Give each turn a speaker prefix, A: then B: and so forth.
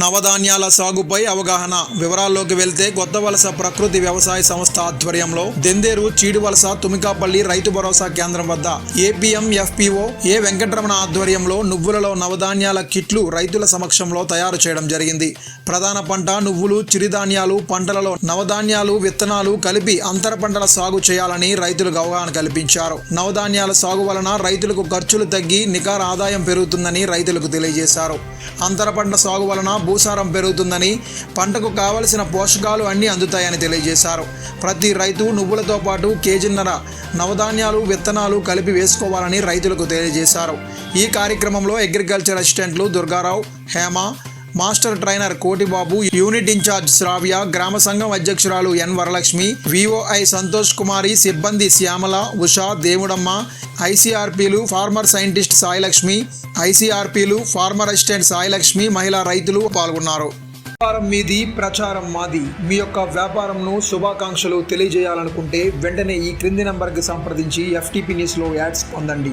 A: నవధాన్యాల సాగుపై అవగాహన. వివరాల్లోకి వెళ్తే కొత్త వలస ప్రకృతి వ్యవసాయ సంస్థ ఆధ్వర్యంలో దెందేరు చీడువలస తుమికాపల్లి రైతు భరోసా కేంద్రం వద్ద ఏపీఎం ఎఫ్పిఓ ఏ వెంకటరమణ ఆధ్వర్యంలో నువ్వులలో నవధాన్యాల కిట్లు రైతుల సమక్షంలో తయారు చేయడం జరిగింది. ప్రధాన పంట నువ్వులు చిరుధాన్యాలు పంటలలో నవధాన్యాలు విత్తనాలు కలిపి అంతర పంటల సాగు చేయాలని రైతులకు అవగాహన కల్పించారు. నవధాన్యాల సాగు వలన రైతులకు ఖర్చులు తగ్గి నికార ఆదాయం పెరుగుతుందని రైతులకు తెలియజేశారు. అంతర పంట సాగు వలన భూసారం పెరుగుతుందని పంటకు కావలసిన పోషకాలు అన్నీ అందుతాయని తెలియజేశారు. ప్రతి రైతు నువ్వులతో పాటు కేజీన్నర నవధాన్యాలు విత్తనాలు కలిపి వేసుకోవాలని రైతులకు తెలియజేశారు. ఈ కార్యక్రమంలో అగ్రికల్చర్ అసిస్టెంట్లు Durgarao Hema master trainer Kotibabu unit in charge Sravya గ్రామ సంఘం అధ్యక్షురాలు ఎన్ వరలక్ష్మి విఓఐ సంతోష్ కుమారి సిబ్బంది శ్యామల ఉషా దేవుడమ్మ ఐసీఆర్పీలు ఫార్మర్ సైంటిస్ట్ సాయిలక్ష్మి ఐసీఆర్పీలు ఫార్మర్ అసిస్టెంట్ సాయిలక్ష్మి మహిళా రైతులు పాల్గొన్నారు. వ్యాపారం మీది ప్రచారం మాది. మీ యొక్క వ్యాపారంను శుభాకాంక్షలు తెలియజేయాలనుకుంటే వెంటనే ఈ క్రింది నంబర్కి సంప్రదించి ఎఫ్టీపీ న్యూస్లో యాడ్స్ పొందండి.